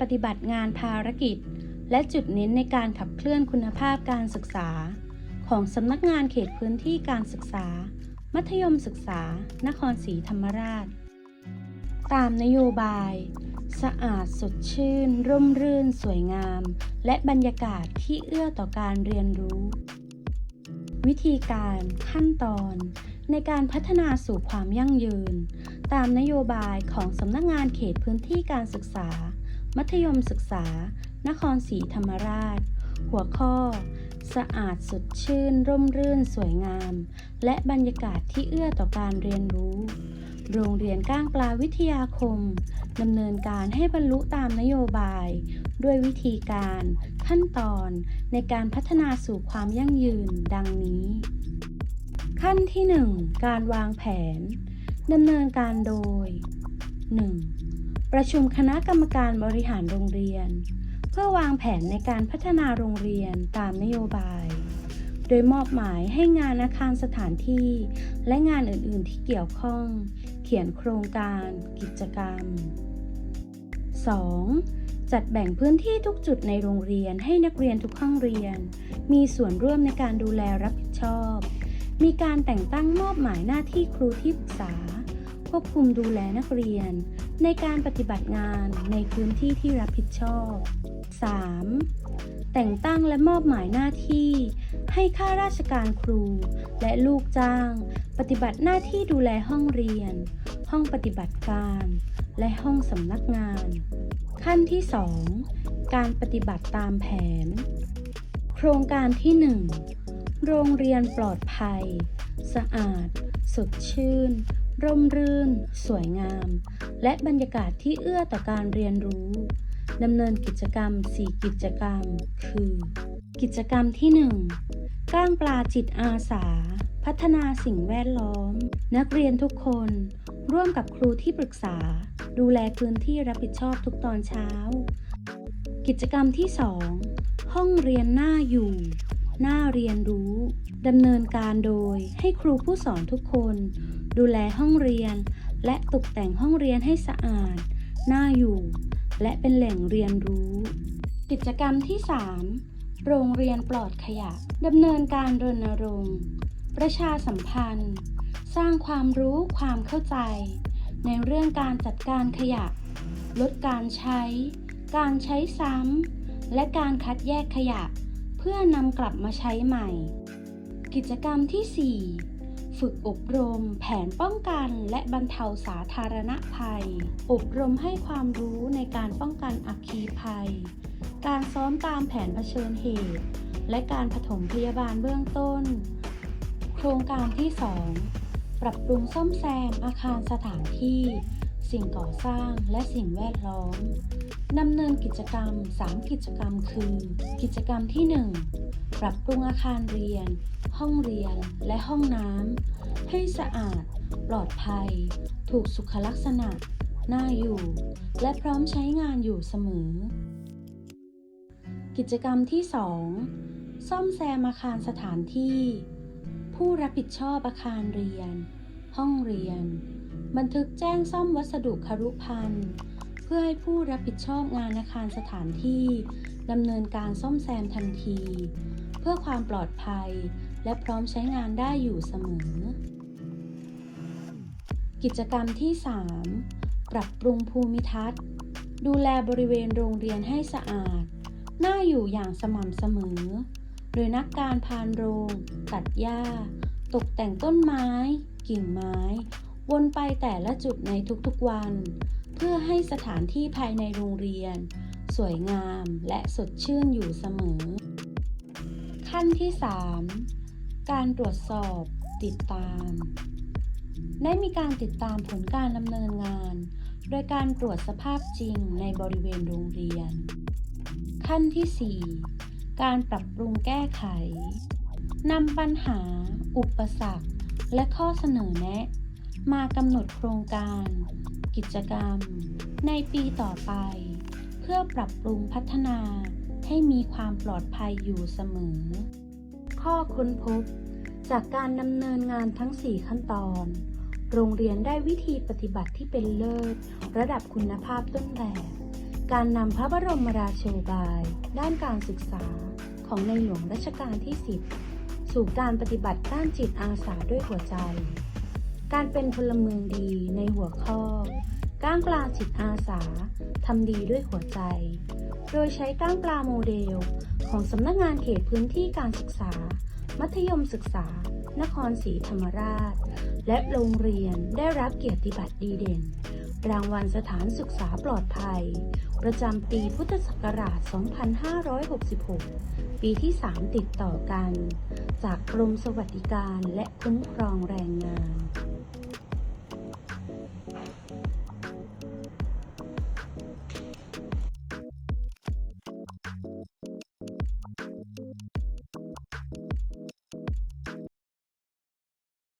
ปฏิบัติงานภารกิจ และจุดเน้นในการขับเคลื่อนคุณภาพการศึกษา ของสำนักงานเขตพื้นที่การศึกษา มัธยมศึกษา นครศรีธรรมราช ตามนโยบาย สะอาดสดชื่น ร่มรื่น สวยงาม และบรรยากาศที่เอื้อต่อการเรียนรู้ วิธีการขั้นตอนในการพัฒนาสู่ความยั่งยืน ตามนโยบายของสำนักงานเขตพื้นที่การศึกษา มัธยมศึกษา นครศรีธรรมราช หัวข้อ สะอาดสดชื่น ร่มรื่นสวยงาม และบรรยากาศที่เอื้อต่อการเรียนรู้ โรงเรียนก้างปลาวิทยาคมดำเนินการให้บรรลุตามนโยบาย ด้วยวิธีการ ขั้นตอนในการพัฒนาสู่ความยั่งยืนดังนี้ ขั้นที่ 1 การวางแผนดำเนินการโดย 1. ประชุมคณะกรรมการบริหารโรงเรียน เพื่อวางแผนในการพัฒนาโรงเรียนตามนโยบาย โดยมอบหมายให้งานอาคารสถานที่ และงานอื่น ๆ ที่เกี่ยวข้อง เขียนโครงการ กิจกรรม 2. จัดแบ่งพื้นที่ทุกจุดในโรงเรียนให้นักเรียนทุกห้องเรียน มีส่วนร่วมในการดูแลรับผิดชอบ มีการแต่งตั้งมอบหมายหน้าที่ครูที่ปรึกษา ควบคุมดูแลนักเรียน ในการปฏิบัติงานในพื้นที่ที่รับผิดชอบ 3. แต่งตั้งและมอบหมายหน้าที่ ให้ข้าราชการครู และลูกจ้าง ปฏิบัติหน้าที่ดูแลห้องเรียน ห้องปฏิบัติการ และห้องสำนักงาน ขั้นที่ 2 การปฏิบัติตามแผน โครงการที่ 1 โรงเรียนปลอดภัย สะอาด สดชื่น ร่มรื่น สวยงาม และบรรยากาศที่เอื้อต่อการเรียนรู้ดำเนินกิจกรรม 4 กิจกรรม คือ กิจกรรมที่ 1 ก้างปลาจิตอาสา พัฒนาสิ่งแวดล้อม นักเรียนทุกคน ร่วมกับครูที่ปรึกษา ดูแลพื้นที่รับผิดชอบทุกตอนเช้า กิจกรรมที่ 2 ห้องเรียนหน้าอยู่ หน้าเรียนรู้ดำเนินการโดยให้ครูผู้สอนทุกคน ดูแลห้องเรียน และตกแต่งห้องเรียนให้สะอาด น่าอยู่ และเป็นแหล่งเรียนรู้ กิจกรรมที่ 3 โรงเรียนปลอดขยะดำเนินการรณรงค์ ประชาสัมพันธ์ สร้างความรู้ความเข้าใจ ในเรื่องการจัดการขยะ ลดการใช้ การใช้ซ้ำ และการคัดแยกขยะ เพื่อนำกลับมาใช้ใหม่ กิจกรรมที่ 4 ฝึกอบรม แผนป้องกัน และบรรเทาสาธารณภัย อบรมให้ความรู้ในการป้องกันอัคคีภัย การซ้อมตามแผนเผชิญเหตุ และการผถมพยาบาลเบื้องต้น โครงการที่ 2 ปรับปรุงซ่อมแซมอาคารสถานที่ สิ่งก่อสร้างและสิ่งแวดล้อม ดำเนินกิจกรรม 3 กิจกรรมคือ กิจกรรมที่ 1 ปรับปรุงอาคารเรียน ห้องเรียนและห้องน้ำให้สะอาด ปลอดภัย ถูกสุขลักษณะ น่าอยู่ และพร้อมใช้งานอยู่เสมอ กิจกรรมที่ 2 ซ่อมแซมอาคารสถานที่ ผู้รับผิดชอบอาคารเรียน ห้องเรียน บันทึกแจ้งซ่อมวัสดุคารุภัณฑ์ พื่อให้ผู้รับผิดชอบงานอาคารสถานที่ดำเนินการซ่อมแซมทันที เพื่อความปลอดภัย และพร้อมใช้งานได้อยู่เสมอ กิจกรรมที่ 3 ปรับปรุงภูมิทัศน์ ดูแลบริเวณโรงเรียนให้สะอาด น่าอยู่อย่างสม่ำเสมอ โดยนักการพานโรง ตัดหญ้า ตกแต่งต้นไม้ กิ่งไม้ วนไปแต่ละจุดในทุกๆวัน เพื่อให้สถานที่ภายในโรงเรียน สวยงามและสดชื่นอยู่เสมอ ขั้นที่ 3 การตรวจสอบติดตาม ได้มีการติดตามผลการดำเนินงาน โดยการตรวจสภาพจริงในบริเวณโรงเรียน ขั้นที่ 4 การปรับปรุงแก้ไขนำปัญหา อุปสรรค และข้อเสนอแนะ มากำหนดโครงการ กิจกรรม ในปีต่อไป เพื่อปรับปรุงพัฒนาให้มีความปลอดภัยอยู่เสมอ ข้อค้นพบ จากการดำเนินงานทั้ง 4 ขั้นตอน โรงเรียนได้วิธีปฏิบัติที่เป็นเลิศ ระดับคุณภาพต้นแบบ การนำพระบรมราโชบาย ด้านการศึกษาของในหลวงรัชกาลที่ 10 สู่การปฏิบัติด้านจิตอาสาด้วยหัวใจ การเป็นพลเมืองดีในหัวข้อ ก้างปลาจิตอาสาทำดีด้วยหัวใจ โดยใช้ก้างปลาโมเดล ของสำนักงานเขตพื้นที่การศึกษา มัธยมศึกษา นครศรีธรรมราช และโรงเรียนได้รับเกียรติบัตรดีเด่น รางวัลสถานศึกษาปลอดภัย ประจำปีพุทธศักราช 2566 ปีที่ 3 ติดต่อกัน จากกรมสวัสดิการและคุ้มครองแรงงาน